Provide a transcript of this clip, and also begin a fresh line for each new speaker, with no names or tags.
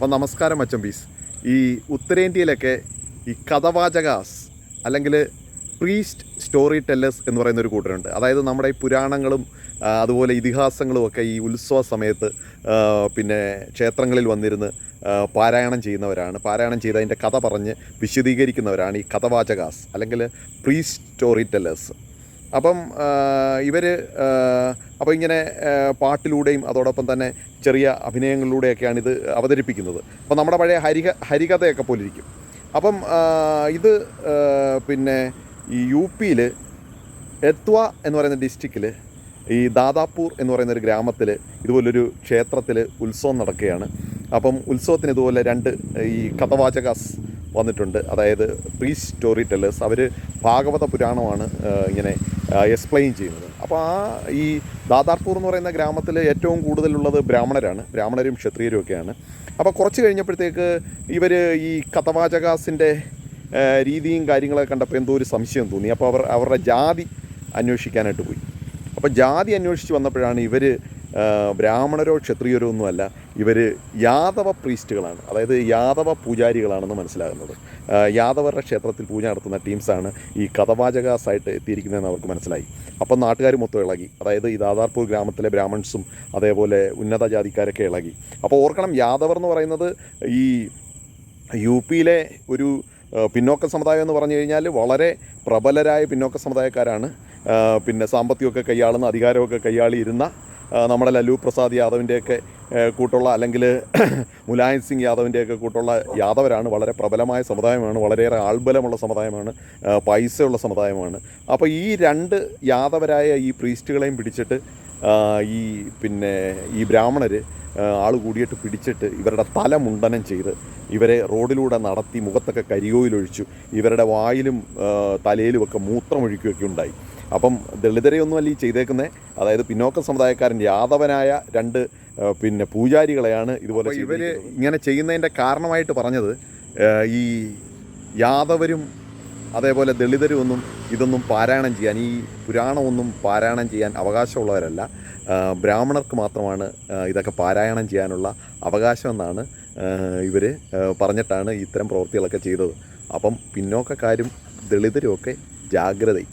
അപ്പം നമസ്കാരം അച്ചമ്പീസ് ഈ ഉത്തരേന്ത്യയിലൊക്കെ ഈ കഥവാചകാസ് അല്ലെങ്കിൽ പ്രീസ്റ്റ് സ്റ്റോറി ടെല്ലേഴ്സ് എന്ന് പറയുന്ന ഒരു കൂട്ടരുണ്ട്. അതായത് നമ്മുടെ ഈ പുരാണങ്ങളും അതുപോലെ ഇതിഹാസങ്ങളും ഒക്കെ ഈ ഉത്സവ സമയത്ത് പിന്നെ ക്ഷേത്രങ്ങളിൽ വന്നിരുന്ന് പാരായണം ചെയ്യുന്നവരാണ്. പാരായണം ചെയ്ത് അതിന്റെ കഥ പറഞ്ഞ് വിശദീകരിക്കുന്നവരാണ് ഈ കഥവാചകാസ് അല്ലെങ്കിൽ പ്രീസ്റ്റ് സ്റ്റോറി ടെല്ലേഴ്സ്. അപ്പം ഇവർ അപ്പോൾ ഇങ്ങനെ പാട്ടിലൂടെയും അതോടൊപ്പം തന്നെ ചെറിയ അഭിനയങ്ങളിലൂടെയൊക്കെയാണ് ഇത് അവതരിപ്പിക്കുന്നത്. അപ്പോൾ നമ്മുടെ പഴയ ഹരിക ഹരികഥയൊക്കെ പോലെ ഇരിക്കും അപ്പം ഇത് പിന്നെ ഈ യു പിയിൽ എത്വ എന്ന് പറയുന്ന ഡിസ്ട്രിക്റ്റിൽ ഈ ദാദാപൂർ എന്ന് പറയുന്ന ഒരു ഗ്രാമത്തിൽ ഇതുപോലൊരു ക്ഷേത്രത്തിൽ ഉത്സവം നടക്കുകയാണ്. അപ്പം ഉത്സവത്തിന് ഇതുപോലെ രണ്ട് ഈ കഥവാചകാസ് വന്നിട്ടുണ്ട്. അതായത് പ്രീ സ്റ്റോറി ടെല്ലേഴ്സ്. അവർ ഭാഗവത പുരാണമാണ് ഇങ്ങനെ എക്സ്പ്ലെയിൻ ചെയ്യുന്നത്. അപ്പോൾ ആ ഈ ദാദാർപൂർ എന്ന് പറയുന്ന ഗ്രാമത്തിൽ ഏറ്റവും കൂടുതലുള്ളത് ബ്രാഹ്മണരാണ്. ബ്രാഹ്മണരും ക്ഷത്രിയരും ഒക്കെയാണ്. അപ്പോൾ കുറച്ച് കഴിഞ്ഞപ്പോഴത്തേക്ക് ഇവർ ഈ കഥവാചകാസിന്റെ രീതിയും കാര്യങ്ങളൊക്കെ കണ്ടപ്പോൾ എന്തോ ഒരു സംശയം തോന്നി. അപ്പോൾ അവർ അവരുടെ ജാതി അന്വേഷിക്കാനായിട്ട് പോയി. അപ്പോൾ ജാതി അന്വേഷിച്ച് വന്നപ്പോഴാണ് ഇവർ ബ്രാഹ്മണരോ ക്ഷത്രിയരോ ഒന്നുമല്ല. ഇവർ യാദവ പ്രീസ്റ്റുകളാണ്. അതായത് യാദവ പൂജാരികളാണെന്ന് മനസ്സിലാകുന്നത്. യാദവരുടെ ക്ഷേത്രത്തിൽ പൂജ നടത്തുന്ന ടീംസാണ് ഈ കഥവാചകാസായിട്ട് എത്തിയിരിക്കുന്നതെന്ന് അവർക്ക് മനസ്സിലായി. അപ്പം നാട്ടുകാർ മൊത്തം ഇളകി. അതായത് ഈ ദാദാർപൂർ ഗ്രാമത്തിലെ ബ്രാഹ്മൺസും അതേപോലെ ഉന്നത ജാതിക്കാരൊക്കെ ഇളകി. അപ്പോൾ ഓർക്കണം യാദവർ എന്ന് പറയുന്നത് ഈ യു പിയിലെ ഒരു പിന്നോക്ക സമുദായം എന്ന് പറഞ്ഞു കഴിഞ്ഞാൽ വളരെ പ്രബലരായ പിന്നോക്ക സമുദായക്കാരാണ്. പിന്നെ സാമ്പത്തികമൊക്കെ കൈയാളുന്ന അധികാരമൊക്കെ കൈയാളിയിരുന്ന നമ്മുടെ ലല്ലു പ്രസാദ് യാദവിന്റെയൊക്കെ കൂട്ടുള്ള അല്ലെങ്കിൽ മുലായം സിംഗ് യാദവിന്റെയൊക്കെ കൂട്ടുള്ള യാദവരാണ്. വളരെ പ്രബലമായ സമുദായമാണ്. വളരെയേറെ ആൾബലമുള്ള സമുദായമാണ്. പൈസയുള്ള സമുദായമാണ്. അപ്പോൾ ഈ രണ്ട് യാദവരായ ഈ പ്രീസ്റ്റുകളെയും പിടിച്ചിട്ട് ഈ പിന്നെ ഈ ബ്രാഹ്മണർ ആൾ കൂടിയിട്ട് പിടിച്ചിട്ട് ഇവരുടെ തല മുണ്ടനം ചെയ്ത് ഇവരെ റോഡിലൂടെ നടത്തി മുഖത്തൊക്കെ കരിയോയിലൊഴിച്ചു ഇവരുടെ വായിലും തലയിലുമൊക്കെ മൂത്രമൊഴിക്കുകയൊക്കെ ഉണ്ടായി. അപ്പം ദളിതരെയൊന്നുമല്ല ഈ ചെയ്തേക്കുന്നത് അതായത് പിന്നോക്ക സമുദായക്കാരൻ യാദവനായ രണ്ട് പിന്നെ പൂജാരികളെയാണ് ഇതുപോലെ ഇവർ ഇങ്ങനെ ചെയ്യുന്നതിന്റെ കാരണമായിട്ട് പറഞ്ഞത് ഈ യാദവരും അതേപോലെ ദളിതരും ഒന്നും ഇതൊന്നും പാരായണം ചെയ്യാൻ ഈ പുരാണമൊന്നും പാരായണം ചെയ്യാൻ അവകാശമുള്ളവരല്ല. ബ്രാഹ്മണർക്ക് മാത്രമാണ് ഇതൊക്കെ പാരായണം ചെയ്യാനുള്ള അവകാശമെന്നാണ് ഇവർ പറഞ്ഞിട്ടാണ് ഇത്തരം പ്രവൃത്തികളൊക്കെ ചെയ്തത്. അപ്പം പിന്നോക്കക്കാരും ദളിതരും ഒക്കെ ജാഗ്രതയും